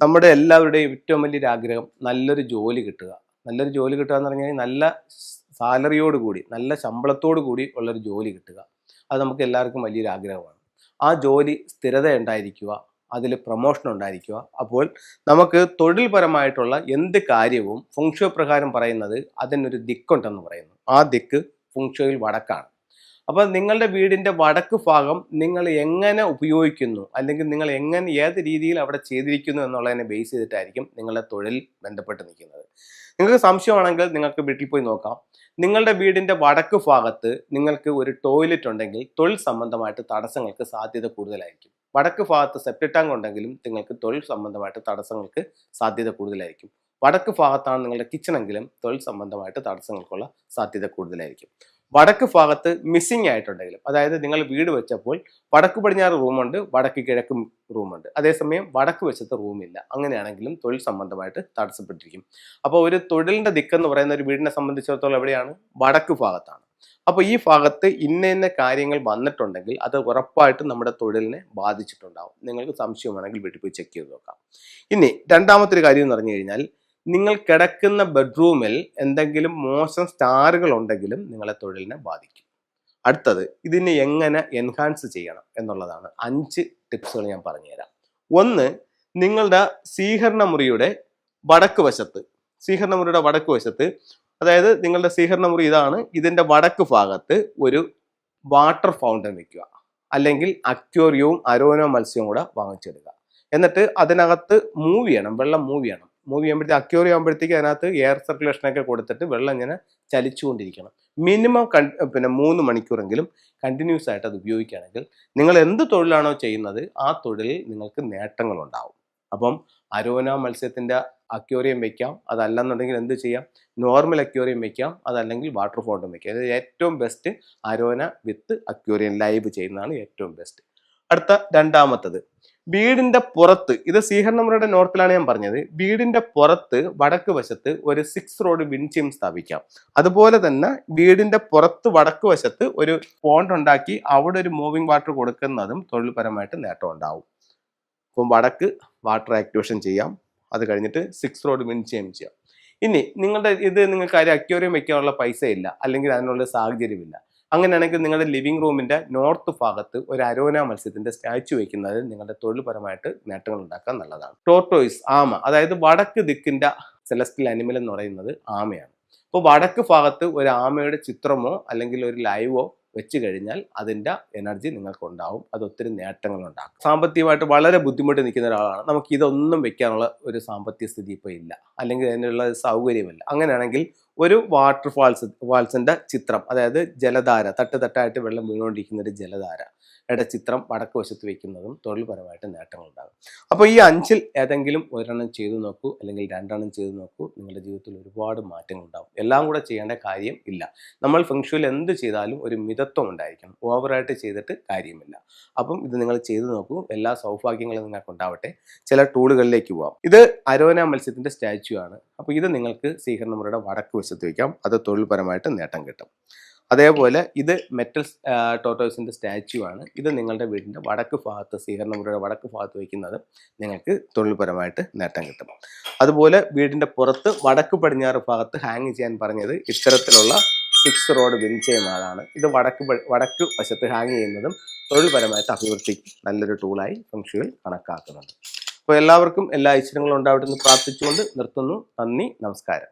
നമ്മുടെ എല്ലാവരുടെയും ഏറ്റവും വലിയൊരു ആഗ്രഹം നല്ലൊരു ജോലി കിട്ടുക. നല്ലൊരു ജോലി കിട്ടുക എന്ന് പറഞ്ഞാൽ നല്ല സാലറിയോട് കൂടി നല്ല ശമ്പളത്തോട് കൂടി ഉള്ളൊരു ജോലി കിട്ടുക. അത് നമുക്ക് എല്ലാവർക്കും വലിയൊരു ആഗ്രഹമാണ്. ആ ജോലി സ്ഥിരത ഉണ്ടായിരിക്കുക അതിൽ പ്രൊമോഷൻ ഉണ്ടായിരിക്കുക. അപ്പോൾ നമുക്ക് തൊഴിൽപരമായിട്ടുള്ള എന്ത് കാര്യവും ഫുങ്ഷോ പ്രകാരം പറയുന്നത് അതിനൊരു ദിക്കുണ്ടെന്ന് പറയുന്നു. ആ ദിക്ക് ഫുങ്ഷോയിൽ വടക്കാണ്. അപ്പോൾ നിങ്ങളുടെ വീടിന്റെ വടക്ക് ഭാഗം നിങ്ങൾ എങ്ങനെ ഉപയോഗിക്കുന്നു? അല്ലെങ്കിൽ നിങ്ങൾ എങ്ങനെ ഏത് രീതിയിൽ അവിടെ ചെയ്തിരിക്കുന്നു എന്നുള്ളതിനെ ബേസ് ചെയ്തിട്ടായിരിക്കും നിങ്ങളുടെ തൊഴിൽ ബന്ധപ്പെട്ട് നിൽക്കുന്നത്. നിങ്ങൾക്ക് സംശയമാണെങ്കിൽ നിങ്ങൾക്ക് വീട്ടിൽ പോയി നോക്കാം. നിങ്ങളുടെ വീടിന്റെ വടക്ക് ഭാഗത്ത് നിങ്ങൾക്ക് ഒരു ടോയ്ലറ്റ് ഉണ്ടെങ്കിൽ തൊഴിൽ സംബന്ധമായിട്ട് തടസ്സങ്ങൾക്ക് സാധ്യത കൂടുതലായിരിക്കും. വടക്ക് ഭാഗത്ത് സെപ്റ്റ് ടാങ്ക് ഉണ്ടെങ്കിലും നിങ്ങൾക്ക് തൊഴിൽ സംബന്ധമായിട്ട് തടസ്സങ്ങൾക്ക് സാധ്യത കൂടുതലായിരിക്കും. വടക്ക് ഭാഗത്താണ് നിങ്ങളുടെ കിച്ചണെങ്കിലും തൊഴിൽ സംബന്ധമായിട്ട് തടസ്സങ്ങൾക്കുള്ള സാധ്യത കൂടുതലായിരിക്കും. വടക്ക് ഭാഗത്ത് മിസ്സിംഗ് ആയിട്ടുണ്ടെങ്കിലും അതായത് നിങ്ങൾ വീട് വെച്ചപ്പോൾ വടക്ക് പടിഞ്ഞാറ് റൂമുണ്ട് വടക്ക് കിഴക്കും റൂമുണ്ട് അതേസമയം വടക്ക് വശത്ത് റൂമില്ല അങ്ങനെയാണെങ്കിലും തൊഴിൽ സംബന്ധമായിട്ട് തടസ്സപ്പെട്ടിരിക്കും. അപ്പോൾ ഒരു തൊഴിലിന്റെ ദിക്കെന്ന് പറയുന്ന ഒരു വീടിനെ സംബന്ധിച്ചിടത്തോളം എവിടെയാണ്? വടക്ക് ഭാഗത്താണ്. അപ്പോൾ ഈ ഭാഗത്ത് ഇന്ന ഇന്ന കാര്യങ്ങൾ വന്നിട്ടുണ്ടെങ്കിൽ അത് ഉറപ്പായിട്ടും നമ്മുടെ തൊഴിലിനെ ബാധിച്ചിട്ടുണ്ടാവും. നിങ്ങൾക്ക് സംശയമാണെങ്കിൽ വീട്ടിൽ പോയി ചെക്ക് ചെയ്ത് നോക്കാം. ഇനി രണ്ടാമത്തെ ഒരു കാര്യം എന്ന് പറഞ്ഞു കഴിഞ്ഞാൽ നിങ്ങൾ കിടക്കുന്ന ബെഡ്റൂമിൽ എന്തെങ്കിലും മോശം സ്റ്റാറുകൾ ഉണ്ടെങ്കിലും നിങ്ങളെ തൊഴിലിനെ ബാധിക്കും. അടുത്തത് ഇതിനെ എങ്ങനെ എൻഹാൻസ് ചെയ്യണം എന്നുള്ളതാണ് അഞ്ച് ടിപ്സുകൾ ഞാൻ പറഞ്ഞുതരാം. ഒന്ന് നിങ്ങളുടെ സ്വീകരണ മുറിയുടെ വടക്ക് വശത്ത് സ്വീകരണ മുറിയുടെ വടക്ക് വശത്ത് അതായത് നിങ്ങളുടെ സ്വീകരണ മുറി ഇതാണ് ഇതിന്റെ വടക്ക് ഭാഗത്ത് ഒരു വാട്ടർ ഫൗണ്ടൻ വെക്കുക. അല്ലെങ്കിൽ അക്വോറിയവും അരോനോ മത്സ്യവും കൂടെ വാങ്ങിച്ചെടുക്കുക എന്നിട്ട് അതിനകത്ത് മൂവ് ചെയ്യണം വെള്ളം മൂവ് ചെയ്യണം. മൂവ് ചെയ്യുമ്പോഴത്തേക്ക് അക്യൂറി ആകുമ്പോഴത്തേക്ക് അതിനകത്ത് എയർ സർക്കുലേഷനൊക്കെ കൊടുത്തിട്ട് വെള്ളം ഇങ്ങനെ ചലിച്ചുകൊണ്ടിരിക്കണം. മിനിമം കൺ പിന്നെ മൂന്ന് മണിക്കൂറെങ്കിലും കണ്ടിന്യൂസ് ആയിട്ട് അത് ഉപയോഗിക്കുകയാണെങ്കിൽ നിങ്ങൾ എന്ത് തൊഴിലാണോ ചെയ്യുന്നത് ആ തൊഴിലിൽ നിങ്ങൾക്ക് നേട്ടങ്ങളുണ്ടാവും. അപ്പം അരോന മത്സ്യത്തിന്റെ അക്യൂറിയം വയ്ക്കാം അതല്ലെന്നുണ്ടെങ്കിൽ എന്ത് ചെയ്യാം? നോർമൽ അക്യൂറിയം വയ്ക്കാം അതല്ലെങ്കിൽ വാട്ടർ ഫോണ്ടും വയ്ക്കാം ഇത് ഏറ്റവും best arowana with aquarium live ചെയ്യുന്നതാണ് ഏറ്റവും ബെസ്റ്റ് അടുത്ത രണ്ടാമത്തത്. വീടിന്റെ പുറത്ത് ഇത് സ്വീകരണമുറിയുടെ നോർത്തിലാണ് ഞാൻ പറഞ്ഞത് വീടിന്റെ പുറത്ത് വടക്ക് വശത്ത് ഒരു സിക്സ് റോഡ് വിൻചിയം സ്ഥാപിക്കാം. അതുപോലെ തന്നെ വീടിന്റെ പുറത്ത് വടക്ക് വശത്ത് ഒരു പോണ്ട് ഉണ്ടാക്കി അവിടെ ഒരു മൂവിംഗ് വാട്ടർ കൊടുക്കുന്നതും തൊഴിൽപരമായിട്ട് നേട്ടം ഉണ്ടാവും. അപ്പം വടക്ക് വാട്ടർ ആക്ടിവേഷൻ ചെയ്യാം. അത് കഴിഞ്ഞിട്ട് സിക്സ് റോഡ് വിൻചിയം ചെയ്യാം. ഇനി നിങ്ങളുടെ ഇത് നിങ്ങൾക്ക് ആരും അക്യൂറിയം വെക്കാനുള്ള പൈസ ഇല്ല അല്ലെങ്കിൽ അതിനുള്ള സാഹചര്യമില്ല. അങ്ങനെയാണെങ്കിൽ നിങ്ങളുടെ ലിവിംഗ് റൂമിന്റെ നോർത്ത് ഭാഗത്ത് ഒരു അരോന മത്സ്യത്തിന്റെ സ്റ്റാച്ചു വയ്ക്കുന്നത് നിങ്ങളുടെ തൊഴിൽപരമായിട്ട് നേട്ടങ്ങൾ ഉണ്ടാക്കാൻ നല്ലതാണ്. ടോർട്ടോയിസ് ആമ അതായത് വടക്ക് ദിക്കിന്റെ സെലസ്റ്റിൽ അനിമൽ എന്ന് പറയുന്നത് ആമയാണ്. അപ്പോൾ വടക്ക് ഭാഗത്ത് ഒരു ആമയുടെ ചിത്രമോ അല്ലെങ്കിൽ ഒരു ലൈവോ വെച്ച് കഴിഞ്ഞാൽ അതിന്റെ എനർജി നിങ്ങൾക്ക് ഉണ്ടാവും. അത് ഒത്തിരി നേട്ടങ്ങൾ ഉണ്ടാക്കും. സാമ്പത്തികമായിട്ട് വളരെ ബുദ്ധിമുട്ട് നിൽക്കുന്ന ഒരാളാണ്. നമുക്ക് ഇതൊന്നും വെക്കാനുള്ള ഒരു സാമ്പത്തിക സ്ഥിതി ഇപ്പോൾ ഇല്ല. അല്ലെങ്കിൽ അതിനുള്ള സൗകര്യമില്ല. അങ്ങനെയാണെങ്കിൽ ഒരു വാട്ടർഫാൾസ് ഫാൾസിന്റെ ചിത്രം. അതായത് ജലധാര തട്ട് തട്ടായിട്ട് വെള്ളം വീണുകൊണ്ടിരിക്കുന്ന ഒരു ജലധാര. യുടെ ചിത്രം വടക്ക് വശത്ത് വെക്കുന്നതും തൊഴിൽപരമായിട്ട് നേട്ടങ്ങൾ ഉണ്ടാകും അപ്പോൾ ഈ അഞ്ചിൽ ഏതെങ്കിലും ഒരെണ്ണം ചെയ്തു നോക്കൂ അല്ലെങ്കിൽ രണ്ടെണ്ണം ചെയ്തു നോക്കൂ നിങ്ങളുടെ ജീവിതത്തിൽ ഒരുപാട് മാറ്റങ്ങൾ ഉണ്ടാകും എല്ലാം കൂടെ ചെയ്യേണ്ട കാര്യം ഇല്ല. നമ്മൾ ഫംഗ്ഷനിൽ എന്ത് ചെയ്താലും ഒരു മിതത്വം ഉണ്ടായിരിക്കണം. ഓവറായിട്ട് ചെയ്തിട്ട് കാര്യമില്ല. അപ്പം ഇത് നിങ്ങൾ ചെയ്തു നോക്കൂ. എല്ലാ സൗഭാഗ്യങ്ങളും നിങ്ങൾക്ക് ഉണ്ടാവട്ടെ. ചില ടൂളുകളിലേക്ക് പോവാം. ഇത് അരോന മത്സ്യത്തിന്റെ സ്റ്റാച്യു ആണ്. അപ്പോൾ ഇത് നിങ്ങൾക്ക് സ്വീകരണമുറിയുടെ വടക്ക് വശത്ത് വയ്ക്കാം അത് തൊഴിൽപരമായിട്ട് നേട്ടം കിട്ടും. അതേപോലെ ഇത് മെറ്റൽ ടോട്ടോസിന്റെ സ്റ്റാച്യു ആണ്. ഇത് നിങ്ങളുടെ വീടിന്റെ വടക്ക് ഭാഗത്ത് സ്വീകരണമുറിയുടെ വടക്ക് ഭാഗത്ത് വയ്ക്കുന്നത് നിങ്ങൾക്ക് തൊഴിൽപരമായിട്ട് നേട്ടം കിട്ടും. അതുപോലെ വീടിന്റെ പുറത്ത് വടക്ക് പടിഞ്ഞാറ് ഭാഗത്ത് ഹാങ് ചെയ്യാൻ പറഞ്ഞത് ഇത്തരത്തിലുള്ള സിക്സ് റോഡ് വിൻചയമാണ് ഇത് വടക്ക് വടക്ക് വശത്ത് ഹാങ് ചെയ്യുന്നതും തൊഴിൽപരമായിട്ട് അഭിവൃദ്ധി നല്ലൊരു ടൂളായി ഫംഗ്ഷനിൽ കണക്കാക്കുന്നുണ്ട്. അപ്പോൾ എല്ലാവർക്കും എല്ലാ ഐശ്വര്യങ്ങളും ഉണ്ടാവട്ടെ എന്ന് പ്രാർത്ഥിച്ചുകൊണ്ട് നിർത്തുന്നു. നന്ദി നമസ്കാരം.